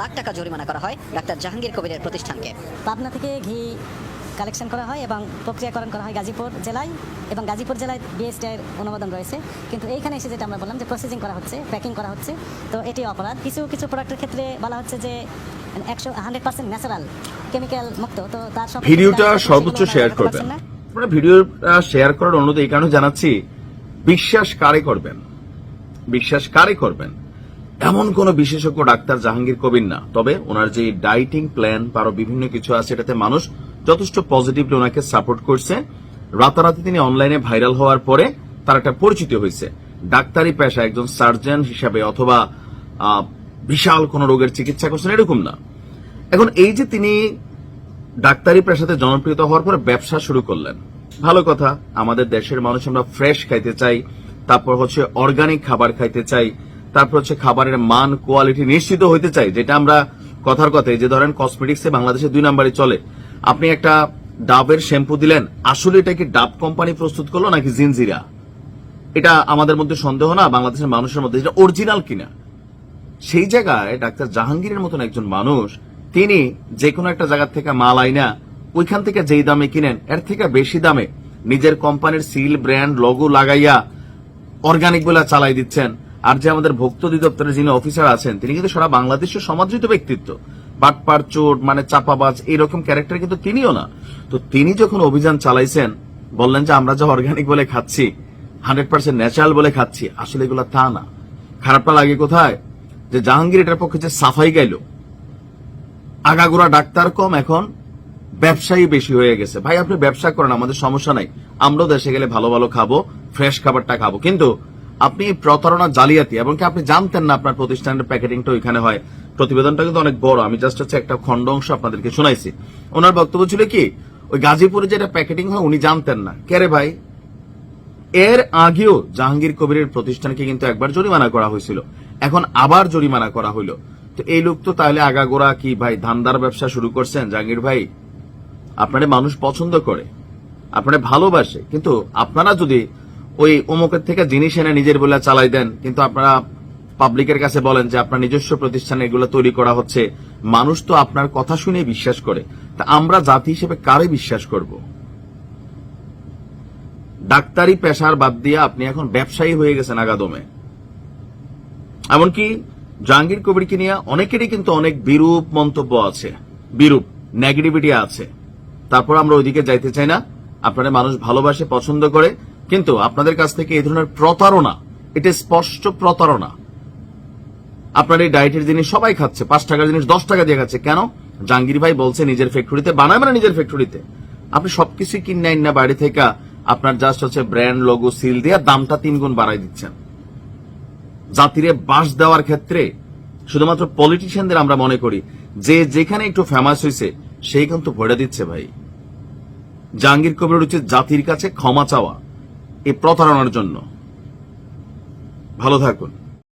লাখ টাকা জরিমানা করা হয় ডাক্তার জাহাঙ্গীর কবিরের প্রতিষ্ঠানকে। পাবনা থেকে ঘি কালেকশন করা হয় এবং প্রক্রিয়াকরণ করা হয় গাজীপুর জেলায় এবং গাজীপুর জেলায় বিএসটিআইয়ের অনুমোদন রয়েছে। কিন্তু এইখানে এসে যেটা আমরা বললাম যে প্রসেসিং করা হচ্ছে প্যাকিং করা হচ্ছে তো এটি অপরাধ। কিছু কিছু প্রোডাক্টের ক্ষেত্রে বলা হচ্ছে যে একশো হান্ড্রেড পার্সেন্ট ন্যাচারাল কেমিক্যাল মুক্ত তো তার সব ভিডিওটা সর্বোচ্চ শেয়ার করবেন। আপনারা ভিডিওটা শেয়ার করার অনুরোধ এই কারণে জানাচ্ছি বিশ্বাস কারে করবেন? বিশ্বাস কারে করবেন? এমন কোন বিশেষজ্ঞ ডাক্তার জাহাঙ্গীর কবির না, তবে ওনার যে ডাইটিং প্ল্যান আরও বিভিন্ন কিছু আছে, এটাতে মানুষ যথেষ্ট পজিটিভলি ওনাকে সাপোর্ট করছে। রাতারাতি তিনি অনলাইনে ভাইরাল হওয়ার পরে তার একটা পরিচিত হয়েছে। ডাক্তারি পেশা একজন সার্জন হিসাবে অথবা বিশাল কোন রোগের চিকিৎসা করছেন এরকম না। এখন এই যে তিনি ডাক্তারি পেশাতে জনপ্রিয়তা হওয়ার পরে ব্যবসা শুরু করলেন। ভালো কথা, আমাদের দেশের মানুষ আমরা ফ্রেশ খাইতে চাই, তারপর হচ্ছে অর্গানিক খাবার খাইতে চাই তারপর হচ্ছে খাবারের মান কোয়ালিটি নিশ্চিত হইতে চাই, যেটা আমরা কথার কথায় যে ধরেন কসমেটিক্সে বাংলাদেশে দুই নম্বরে চলে। আপনি একটা ডাবের শ্যাম্পু দিলেন, আসলে এটা কি ডাব কোম্পানি প্রস্তুত করল নাকি জিনজিরা? এটা আমাদের মধ্যে সন্দেহ না, বাংলাদেশের মানুষের মধ্যে, যেটা অরিজিনাল কিনা। সেই জায়গায় ডাক্তার জাহাঙ্গীরের মতন একজন মানুষ, তিনি যে কোনো একটা জায়গা থেকে মাল আইনা, ওইখান থেকে যেই দামে কিনেন, এর থেকে বেশি দামে নিজের কোম্পানির সিল ব্র্যান্ড লগো লাগাইয়া অর্গানিক বলে চালাই দিচ্ছেন। আর যে আমাদের ভক্ত অধিদপ্তরের যিনি অফিসার আছেন, তিনি কিন্তু সারা বাংলাদেশের সমাদৃত ব্যক্তিত্ব। বাটপার চোর মানে চাপাবাজ এইরকম ক্যারেক্টার কিন্তু তিনিও না। তো তিনি যখন অভিযান চালাইছেন, বললেন যে আমরা যা অর্গানিক বলে খাচ্ছি হান্ড্রেড পার্সেন্ট ন্যাচারাল বলে খাচ্ছি, আসলে এগুলো তা না। খারাপটা লাগে কোথায়? যে জাহাঙ্গীর এটার পক্ষে যে সাফাই গাইল। আগাগোড়া ডাক্তার কম এখন, ব্যবসায়ী বেশি হয়ে গেছে। ভাই, আপনি ব্যবসা করেন, আমাদের সমস্যা নাই। আমরাও দেশে গেলে ভালো ভালো খাব ফ্রেশ খাবারটা খাব। কিন্তু আপনি প্রতারণা জালিয়াতি এবং কি আপনি জানতেন না আপনার প্রতিষ্ঠানের প্যাকেটিংটা ওইখানে হয়। প্রতিবেদনটা কিন্তু অনেক বড়। আমি জাস্ট হচ্ছে একটা খণ্ড অংশ আপনাদেরকে শোনাইছি। ওনার বক্তব্য ছিল কি? ওই গাজীপুরে যেটা প্যাকেটিং হয়, উনি জানতেন না। কে রে ভাই? এর আগেও জাহাঙ্গীর কবিরের প্রতিষ্ঠানকে কিন্তু একবার জরিমানা করা হয়েছিল। এখন আবার জরিমানা করা হইল। তো এই লোক তো তাহলে আগাগোড়া কি ভাই ধান্দার ব্যবসা শুরু করছেন? জাহাঙ্গীর ভাই, আপনারা মানুষ পছন্দ করে, আপনারা ভালোবাসে। কিন্তু আপনারা যদি ওই অমুকের থেকে জিনিস এনে নিজের বলে চালাই দেন। কিন্তু আপনারা পাবলিকের কাছে বলেন যে আপনার নিজস্ব প্রতিষ্ঠানে এগুলো তৈরি করা হচ্ছে। মানুষ তো আপনার কথা শুনে বিশ্বাস করে। তা আমরা জাতি হিসেবে কারে বিশ্বাস করব? ডাক্তারি পেশার বাদ দিয়ে আপনি এখন ব্যবসায়ী হয়ে গেছেন আগাদমে। এমনকি জাহাঙ্গীর কবিরকে নিয়ে অনেকেরই কিন্তু অনেক বিরূপ মন্তব্য আছে। বিরূপ নেগেটিভিটি আছে। তারপর আমরা ওইদিকে যাইতে চাই না। আপনারা মানুষ ভালোবাসে, পছন্দ করে। কিন্তু আপনাদের কাছ থেকে এই ধরনের প্রতারণা এটা স্পষ্ট প্রতারণা। আপনার এই ডায়েটের জিনিস সবাই খাচ্ছে, পাঁচ টাকার জিনিস দশ টাকা দিয়ে খাচ্ছে। কেন? জাহাঙ্গীর ভাই বলছে নিজের ফ্যাক্টরিতে বানায় মানে নিজের ফ্যাক্টরিতে আপনি সবকিছু কিনেন না, বাইরে থেকে আপনার জাস্ট হচ্ছে ব্র্যান্ড লোগো সিল দিয়ে দামটা তিন গুণ বাড়াই দিচ্ছেন। জাতিরে বাস দেওয়ার ক্ষেত্রে শুধুমাত্র পলিটিশিয়ানদের আমরা মনে করি, যে যেখানে একটু ফেমাস হয়েছে সেই কিন্তু ভরে দিচ্ছে ভাই। জাহাঙ্গীর কবির উচিত জাতির কাছে ক্ষমা চাওয়া। এই প্রতারণার জন্য। ভালো থাকুন।